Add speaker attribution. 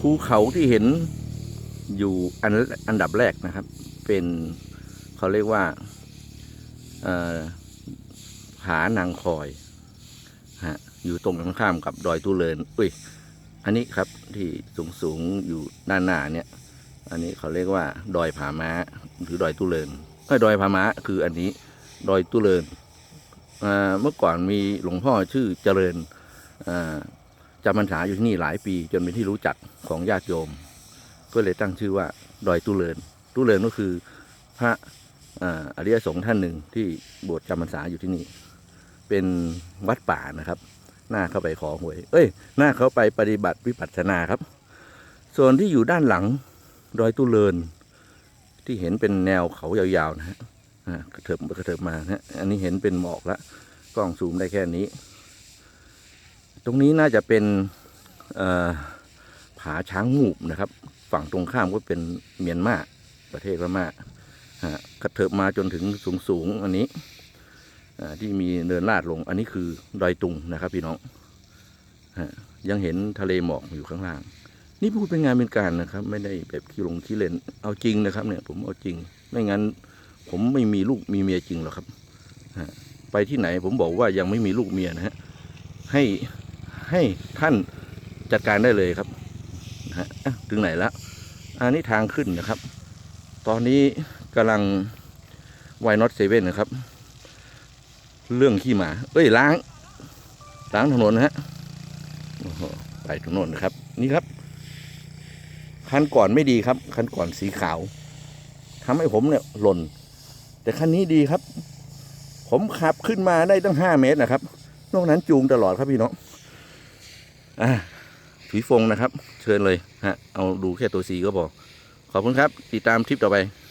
Speaker 1: ภูเขาที่เห็นอยู่อันอันดับแรกนะครับ เป็นเขาเรียกว่าผานางคอยฮะอยู่ตรงข้ามกับดอยตุเลินอุ้ยอันนี้ครับที่สูงสูงอยู่ด้านหน้าเนี่ย อันนี้เขาเรียกว่า ดอยผาม้าหรือดอยตุเลินไอ้ดอยผาม้าคืออันนี้ ดอยตุเลินเมื่อก่อนมีหลวงพ่อชื่อเจริญอ่า จำพรรษาอยู่ที่นี่หลายปีจนเป็นที่รู้จักของญาติโยม ก็เลยตั้งชื่อว่าดอยตุเลินตุเลินก็คือพระออริยสงฆ์ท่านหนึ่งที่บวชจำพรรษาอยู่ที่นี่ เป็นวัดป่านะครับ หน้าเข้าไปขอหวย เอ้ย หน้าเขาไปปฏิบัติวิปัสสนาครับ ส่วนที่อยู่ด้านหลังดอยตุเลินที่เห็นเป็นแนวเขายาวๆนะฮะกระเถิบกระเถิบมานะฮะอันนี้เห็นเป็นหมอกแล้วกล้องซูมได้แค่นี้ ตรงนี้น่าจะเป็นผาช้างมูบนะครับ ฝั่งตรงข้ามก็เป็นเมียนมาประเทศพม่าฮะกระเถิบมาจนถึงสูงๆอันนี้ที่มีเนินลาดลง อันนี้คือดอยตุงนะครับ พี่น้องฮะยังเห็นทะเลหมอกอยู่ข้างล่าง นี่พูดเป็นงานเป็นการนะครับ ไม่ได้แบบขี้ลงขี้เล่นเอาจริงนะครับ เนี่ย ผมเอาจริง ไม่งั้น ผมไม่มีลูกมีเมียจริงหรอกครับฮะไปที่ไหนผมบอกว่ายังไม่มีลูกเมียนะฮะให้ ให้ท่านจัดการได้เลยครับฮะถึงไหนแล้วอันนี้ทางขึ้นนะครับ ตอนนี้กำลังไวน็อตเซเว่นนะครับ เรื่องขี้หมา เอ้ยล้าง ล้างถนนนะฮะไปถนนนะครับ นี่ครับ คันก่อนไม่ดีครับ คันก่อนสีขาวทำให้ผมเนี่ยหล่น แต่คันนี้ดีครับ ผมขับขึ้นมาได้ตั้งห้าเมตรนะครับ นอกนั้นจูงตลอดครับพี่น้อง อ่าผีฟงนะครับ เชิญเลยฮะเอาดูแค่ตัวสีก็พอขอบคุณครับ ติดตามทริปต่อไป